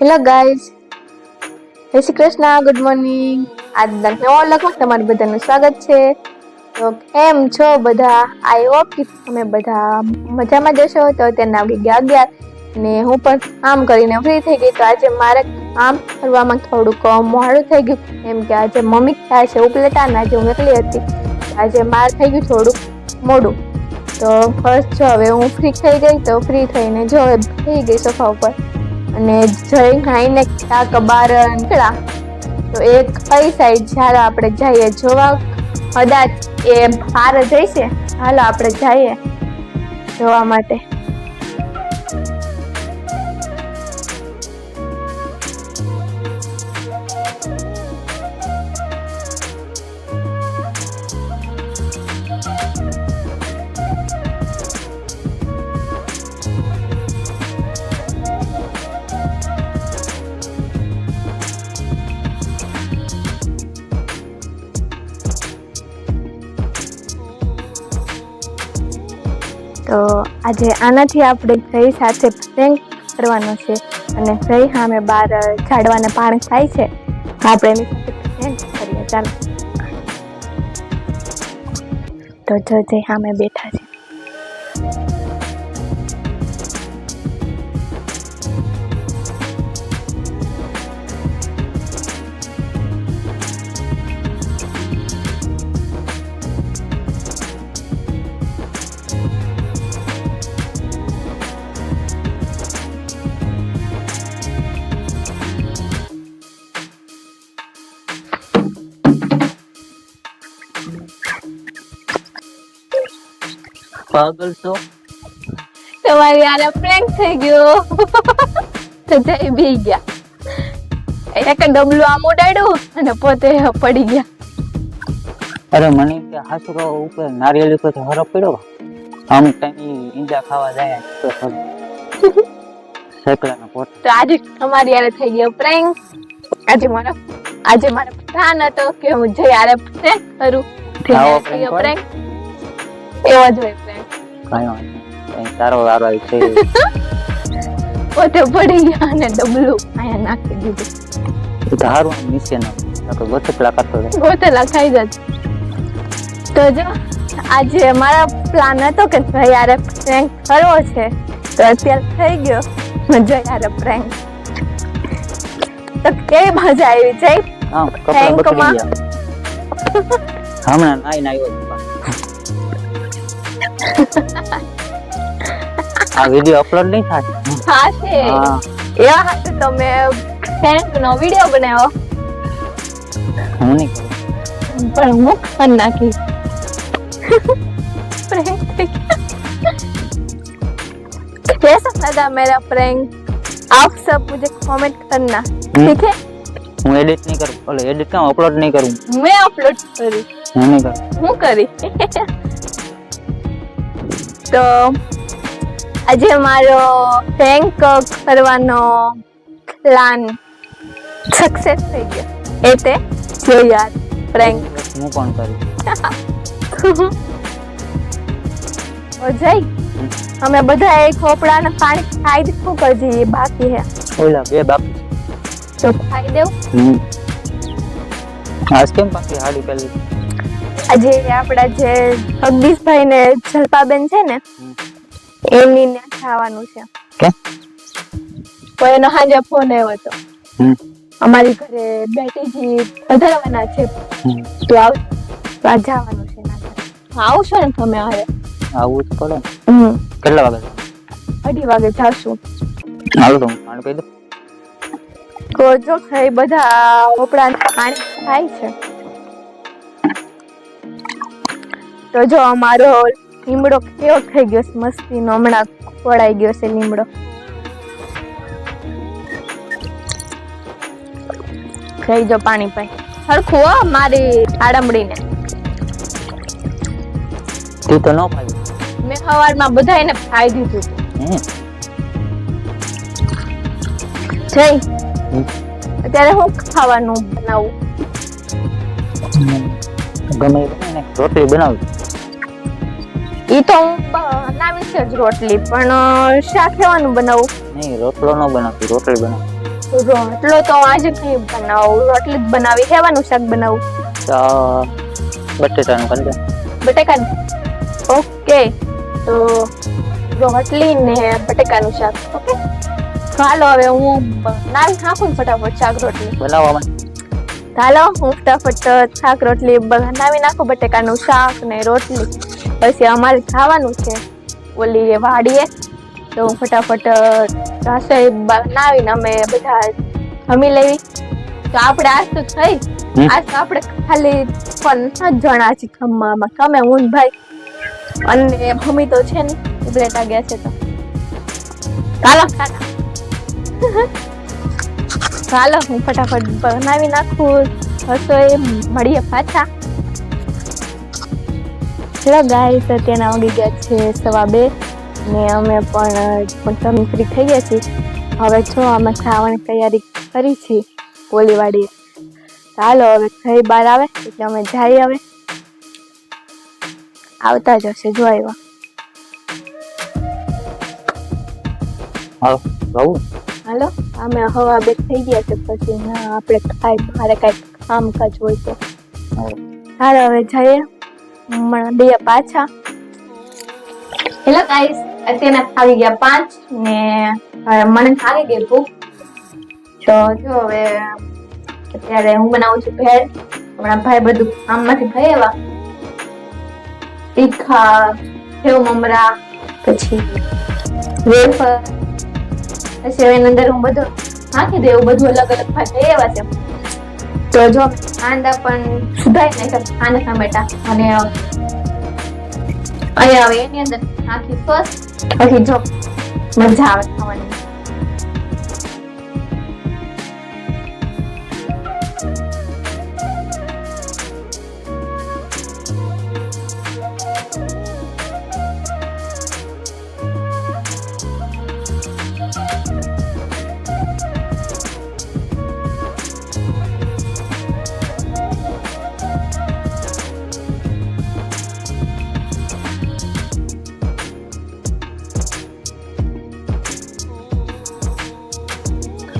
Hello guys જય Shri Krishna. Good morning આજના નવા વ્લોગમાં તમારું બધાનું સ્વાગત છે. તો કેમ છો બધા? આઈ હોપ કે તમે બધા મજામાં જશો તો અત્યારના વાગી ગયા અગિયાર ને હું પણ આમ કરીને ફ્રી થઈ ગઈ. તો આજે મારે આમ કરવામાં થોડુંક મોડું થઈ ગયું. એમ કે આજે મમ્મી થાય છે ઉપલેટા ને આજે હું એકલી હતી. આજે માર થઈ ગયું થોડુંક મોડું. તો ફર્સ્ટ જો, હવે હું ફ્રી થઈ ગઈ. તો ફ્રી થઈને જો થઈ ગઈ સોફા ઉપર. અને જઈ ખાઈને ક્યાંક બહાર નીકળ્યા તો એ કઈ સાઈડ ચાલો આપણે જઈએ. જોવા કદાચ એ બહાર જઈશે. હાલો આપણે જઈએ જોવા માટે. તો આજે આનાથી આપણે જય સાથે પ્રેન્ક કરવાનો છે અને જય સામે બાર ઝાડવાને પાણી થાય છે. આપણે એની સાથે પ્રેન્ક કરીએ ચાલો. તો જય સામે બેઠા છે. પાગલ છો? તમારી આને પ્રેન્ક થઈ ગયો. તો જઈ બી ગયા. એક ડબલું આમ ઉડાડ્યું અને પોતે પડી ગયા. અરે મને કે હાસુ કહો ઉપર નારિયેળ ઉપર હરો પડ્યો. આમ ટાઈમ ઈંડા ખાવા જાય તો ખરું. શેકલાનો પોટ. તો આજે તમારી યારે થઈ ગયો પ્રેન્ક આજે મારો આજે મારો પ્લાન હતો કે હું જઈ યારે પ્રેન્ક કરું. પ્રેન્ક એવો જ હોય કાંઈ વાંધો નહીં. કંઈ વારો આવી છે. પોતે પડી ગયા અને ડબલું અહીંયા નાખી દીધું. તો નીચે ન ગોથકલા કરતો રહે. ગોતેલા ખાઈ જત. તો જો આજે મારા પ્લાન હતો કે જઈ યારે પ્રેન્ક કરવો છે. તો અત્યારે થઈ ગયો. જયારે યારે પ્રેન્ક તો કેવી મજા આવી જઈ? હા કપડા બગડી ગયા. હમણાં નાઈ નાઈ આ વિડીયો અપલોડ નહીં થાય હા છે હા એવા હાથે તમે ફ્રેન્ક નો વિડિયો બનાવ્યો હું નહીં કરું પણ હું કરી નાખી प्रैंक कैसा लगा मेरा प्रैंक आप सब मुझे कमेंट करना ठीक है હું એડિટ નહીં કરું ઓલે એડિટ કામ અપલોડ નહીં કરું मैं अपलोड करूँ હું નહીં કરું હું કરી તો આજે મારો પ્રેન્ક કરવાનો પ્લાન સક્સેસ થઈ ગયો. એ તે જો યાર પ્રેન્ક હું કોણ કરું? ઓ જઈ અમે બધા એક ખોપડા ને પાણી ખાઈ દીધું કરજી બાકી હે? ઓલા બે બાપ. તો ખાઈ દેવું. આજ કેમ પાછી હાડી પેલી? આજે આપણા જે જગદીશભાઈ ને જલપાબેન છે ને. એમની ને ખાવાનું છે. તો એનો હાજે ફોન આવ્યો હતો. અમારી ઘરે બેટીજી વધારવાના છે. તો આવ તો જવાનું છે. આવશો ને તમે હારે? આવું જ પડે. કેટલા વાગે? અઢી વાગે જાશું. હાલો તો પાણી પી દઉં જો ખાઈ બધા ઓપડા પાણી થાય છે. તો જો અમારો લીમડો કેવો થઈ ગયો છે મસ્તીનો હમણાં ખોળાઈ ગયો છે લીમડો. ખાઈ જો પાણી પાઈ સરખું હો મારી આડમડીને તું તો ન પાડી મેં સવારમાં બધાને ખાઈ દીધું. જઈ અત્યારે હું ખાવાનું બનાવું? ગમે રોટલી બનાવું. ઈ તો હું બનાવીશ જ રોટલી પણ શાક કેવાનું બનાવું? નહીં રોટલો ન બનાવતી રોટલી બનાવ. રોટલો તો આજે કઈ બનાવું? રોટલી જ બનાવી ખેવાનું શાક બનાવું? તો બટેટાનું કરી દે બટેકાનું? ઓકે તો રોટલી ને બટેકાનું શાક ઓકે? ચાલો હવે હું નાવી નાખું ફટાફટ શાક રોટલી. બનાવવામાં ચાલો હું ફટાફટ શાક રોટલી બનાવી નાખું બટેકાનું શાક ને રોટલી. પછી અમારે ખાવાનું છે. ઓલી વાડીએ. તો હું ફટાફટ રસોઈ બનાવીને અમે બધા જમી લેવી. તો આપણે આજ તો થઈ. આજ તો આપણે ખાલી પણ જણા છીએ ખમવામાં તમે હું ભાઈ. અને મમ્મી તો છે ને ઉભરેટા ગયા છે તો. ચાલો ચાલો હું ફટાફટ બનાવી નાખું. રસોઈ મળીએ પાછા. હેલો ગાઈસ અત્યારના વાગી ગયા છે સવા બે ને અમે પણ તમે ફ્રી થઈ ગયા છીએ. હવે છો અમે ખાવાની તૈયારી કરી છે કોલીવાડી ચાલો હવે થઈ બહાર આવે એટલે અમે જઈએ હવે. આવતા જ હશે જો આવ્યા. હાલો હાલો અમે હવા બે થઈ ગયા છે પછી ના આપણે કાંઈ મારે કાંઈક કામકાજ હોય તો. હાલો હવે જઈએ. મળીએ પાછા. હેલો ગાઈસ અત્યારે આવી ગયા પાંચ ને મને ખાવી ગઈ ભૂખ તો જો હવે, અત્યારે હું બનાવું છું ભેળ. હમણાં ભાઈ બધું કામમાંથી ભાઈ એવા તીખા, સેવ મમરા, પછી વેફર. પછી એની અંદર હું બધું નાખી દઉં, એવું બધું અલગ અલગ ભાઈ એવા છે. તો જો આંદા પણ સુધારી નાખ્યા કાંદા ટમેટા. અને અહીંયા હવે એની અંદર આખી સોસ પછી જો, મજા આવે ખાવાની.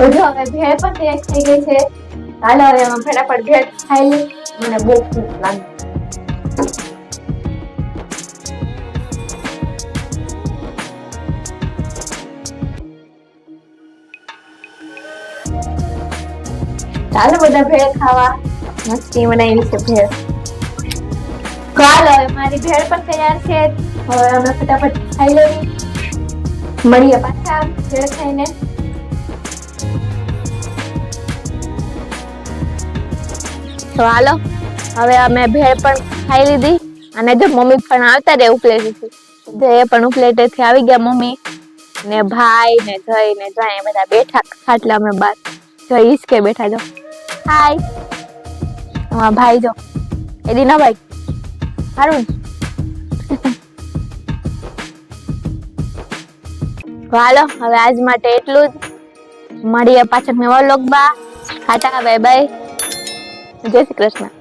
તો હવે ભેળ પણ તૈયાર થઈ ગઈ છે. હાલો હવે એમાં ફટાફટ ભેળ ખાઈ લઈ મને બહુ ભૂખ લાગે. ચાલો બધા ભેળ ખાવા. મસ્તી બનાવી છે ભેળ. ચાલો મારી ભેળ પણ તૈયાર છે. હવે અમે ફટાફટ ખાઈ લેવી મળીએ પાછા ભેળ ખાઈને. તો હાલો, હવે અમે ભેળ પણ ખાઈ લીધી અને જો મમ્મી પણ આવતા રહે ઉપલેટેથી. જે પણ ઉપલેટેથી આવી ગયા મમ્મી ને ભાઈ ને જય ને જય, એ બધા બેઠા ખાટલા અમે બાર જો ઈસકે બેઠા જો. હાય. અમારા ભાઈ જો. એ દીના ભાઈ સારું? હાલો, હવે આજ માટે એટલું જ. મળીએ પાછળ નવા લોક બા ખાટા બાય બાય જય શ્રી કૃષ્ણ.